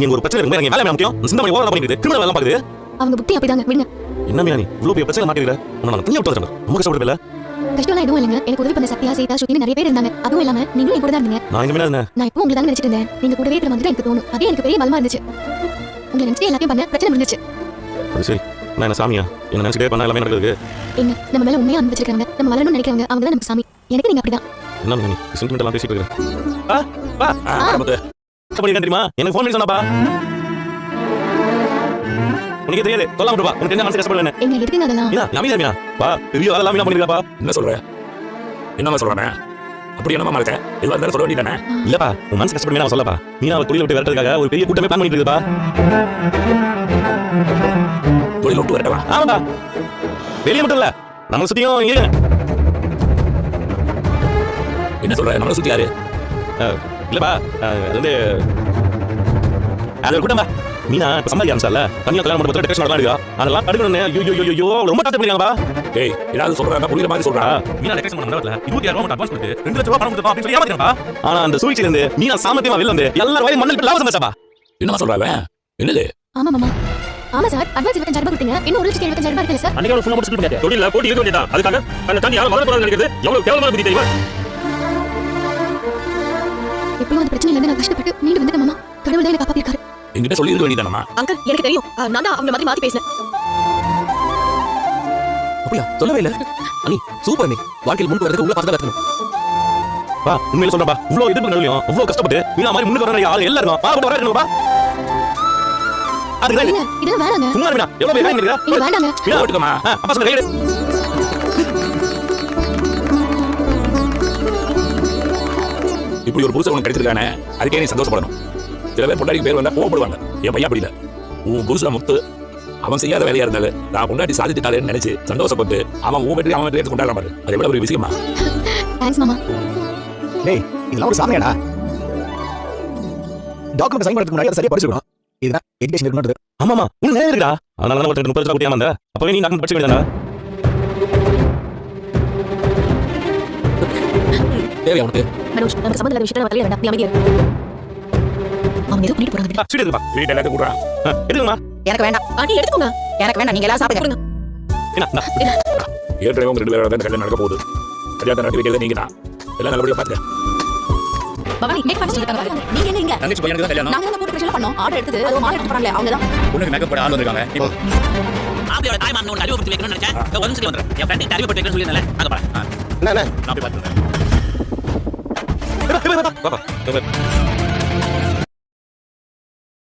நீங்க ஒரு பிரச்சனை எனக்கு வேலை முக்கியம்? சிந்தனை ஓரம் பண்ணிட்டு கிரிமினல் வேலை பாக்குது அவங்க புத்தி அப்படிதாங்க. விடுங்க. என்ன மீனா நீ? இவ்வளவு பெரிய பிரச்சனை மாட்டிருக்க உன்னை நான் தனியா விட்டு வரேன் ரொம்ப கஷ்டப்படுறல கஷ்டம்லாம் எதுவும் இல்லைங்க. எனக்கு உதவி பண்ண சத்யா சீதா ஸ்ருதினு நிறைய பேர் இருந்தாங்க. அதுவும் இல்லாம நீங்களும் கூட தான் இருந்தீங்க. நான் எங்க மீனா நான் இப்போ உங்களை தான் நினைச்சிட்டு இருந்தேன். நீங்க கூடவே இருக்கிற மாதிரி எனக்கு தோணும். அதே எனக்கு பெரிய பலமா இருந்துச்சு. உங்களை நினைச்சு எல்லாத்தையும் பண்ண பிரச்சனை முடிஞ்சிச்சு. அது சரி. நான் என்ன சாமியா? என்ன நினைச்சிட்டே பண்ண எல்லாமே நடக்குது எங்க நம்ம மேல உண்மையா அன்பு வச்சிருக்காங்க நம்ம வளரணும்னு நினைக்கிறவங்க அவங்க தான் நமக்கு சாமி. எனக்கு நீங்க அப்படிதான். என்ன மீனா நீ? சென்டிமெண்ட் எல்லாம் பேசிட்டு என்ன பண்ணிருக்கேன் தெரியுமா? எனக்கு ஃபோன் பண்ணி சொன்னாப்பா. உனக்கு தெரியாது. விட்டுப்பா உனக்கு என்ன மனசு கஷ்டப்படுவேன் எங்க எதுக்குங்க அதெல்லாம் மீனா நவீனா மீனா பா பெரிய வேலை மீனா பண்ணிருக்காப்பா என்ன சொல்ற? என்னமா சொல்றேன்? அப்படி என்னமா இருக்கேன் எதுவாக இருந்தாலும் சொல்ல வேண்டியதானே இல்லப்பா உன் மனசு கஷ்டப்பட்டு மீனா சொல்லப்பா. மீனா தொழில் விட்டு வரதுக்காக ஒரு பெரிய கூட்டமே பிளான் பண்ணிட்டு இருக்குப்பா. தொழில் விட்டு வரட்டவா? ஆமாப்பா. வெளியே மட்டும் இல்ல நம்மளை சுத்தியும் இங்க என்ன சொல்ற? நம்மளை சுத்தி யாரு? இல்லப்பா அது வந்து அது கூட்டம்பா மீனா இப்ப சம்பாதிக்க ஆரம்பிச்சால தனியா கல்யாணம் பண்ண இருக்கா? அதெல்லாம் தடுக்கணும்னு ஐயோ ஐயோ ஐயோ ரொம்ப டார்ச்சர் பண்ணிருக்காங்கப்பா. டேய் ஏதாவது சொல்றாங்க புரியுற மாதிரி சொல்றா. மீனா டெக்ரேஷன் பண்ண நேரத்துல இருபத்தி ஆயிரம் ரூபாய் அட்வான்ஸ் கொடுத்து ரெண்டு லட்சம் ரூபாய் பணம் கொடுத்தா அப்படின்னு சொல்லி ஏமாத்திருக்கா ஆனா அந்த சூழ்ச்சியில இருந்து மீனா சாமத்தியமா வெளில வந்து எல்லாரும் வயல் மண்ணில் லாபம் என்னமா சொல்றாங்க என்னது? ஆமா மாமா. ஆமா சார் அட்வான்ஸ் இருபத்தஞ்சாயிரம் கொடுத்தீங்க. இன்னும் ஒரு லட்சத்தி எழுபத்தஞ்சாயிரம் ரூபாய் இருக்குல்ல சார் அன்னைக்கு ஒரு ஃபுல்லா முடிச்சுட்டு பண்ணிட்டேன் தொழில போட்டி இருக்க வேண்டியதா அதுக்காக அந்த தண்ணி யாரும் வளர போறாங்க நினைக்கிறது எவ்வளவு கேவலமான புத்தி தெரியுமா? எப்பயும் அந்த பிரச்சனையில நான் கஷ்டப்பட்டு மீண்டு வந்துட்டேன் மாமா. கடவுள் தான் எனக்கு காப்பாத்திருக்காரு. என்கிட்ட சொல்லி இருக்க வேண்டியதானமா அங்கிள் எனக்கு தெரியும். நான் தான் அவங்க மாதிரி மாத்தி பேசினேன். அப்படியா? சொல்லவே இல்ல. அனி சூப்பர் நீ வாழ்க்கையில் முன் வரதுக்கு உள்ள பார்த்து தான் கத்துக்கணும் பா உண்மையில சொல்றப்பா இவ்வளவு எதிர்ப்பு நடுவியும் இவ்வளவு கஷ்டப்பட்டு மீனா மாதிரி முன்னுக்கு வர ஆள் எல்லாரும்? பாருங்க வர இருக்கணும்ப்பா அதுக்கு இல்ல இதெல்லாம் வேணாங்க. சும்மா மீனா எவ்வளவு பேர் இருக்கா நீங்க வேண்டாங்க. மீனா போட்டுக்கமா ஆ, அப்பா கையெடு. இப்படி ஒரு புருஷன் உனக்கு கிடைச்சிருக்கானே அதுக்கே நீ சந்தோஷப்படணும். சில பேர் பொண்டாடிக்கு பேர் வந்தா கோவப்படுவாங்க. என் பையன் அப்படி இல்ல. உன் புருஷன் முத்து அவன் செய்யாத வேலையா இருந்தாலும் நான் பொண்டாட்டி சாதிச்சுட்டாலேன்னு நினைச்சு சந்தோஷப்பட்டு அவன் உன் வெற்றி அவன் வெற்றி எடுத்து கொண்டாடுற பாரு. அது எவ்வளவு ஒரு விஷயமா? தேங்க்ஸ் மாமா. டேய் இதெல்லாம் ஒரு சாதனையாடா. டாக்குமெண்ட் சைன் பண்ணுறதுக்கு முன்னாடி அதை சரியா படிச்சிருக்கணும். இதுதான் எஜுகேஷன் இருக்கணும் ஆமாமா உனக்கு நேரம் இருக்கா அதனால தான் ஒருத்தர் முப்பது லட்சம் கொடுத்தியாம இருந்த அப்பவே நீ டாக்டர் படிச்சு வேண்டியதா தேவை அவனுக்கு மனோஜ் நமக்கு சம்மந்தம் இல்லாத விஷயத்தை நம்ம தலையிட வேண்டாம். நீ அமைதியா இரு. அவங்க ஏதோ பண்ணிட்டு போறாங்க விடு. ஸ்வீட் இருக்குப்பா வீட்டு எல்லாத்தையும் கூட ஆ, எடுங்கம்மா எனக்கு வேண்டாம். ஆண்டி எடுத்துக்கோங்க. எனக்கு வேண்டாம். நீங்க எல்லாம் சாப்பிடுங்க. ஏற்கனவே உங்க ரெண்டு பேரோட கல்யாணம் நடக்க போகுது. கல்யாணத்தை நடத்தி வைக்கிறது நீங்க தான். எல்லாம் நல்லபடியா பாத்துக்க. பவானி மேக்கப் பண்ண சொல்லிருக்காங்க. நீங்க எங்க இங்க? தங்கச்சி பையனுக்கு தான் கல்யாணம். நாங்க தான் போட்டு பிரச்சனை பண்ணோம். ஆர்டர் எடுத்தது. அது எடுத்து அவங்க தான். பொண்ணுக்கு மேக்கப் போட ஆள் வந்திருக்காங்க. இப்போ மாப்பிளையோட தாய் மாமன் ஒன்று அறிமுகப்படுத்தி வைக்கணும்னு நினைச்சேன். ஒரு வந்துடுறேன் என் ஃப்ரெண்ட் வைக்கணும்னு அங்க பாரு. ஆ, என்ன நான் போய் பார்த்துக்கிறேன் ஏப்பா, ஏப்பா, ஏப்பா, பாப்பா, ஏப்பா.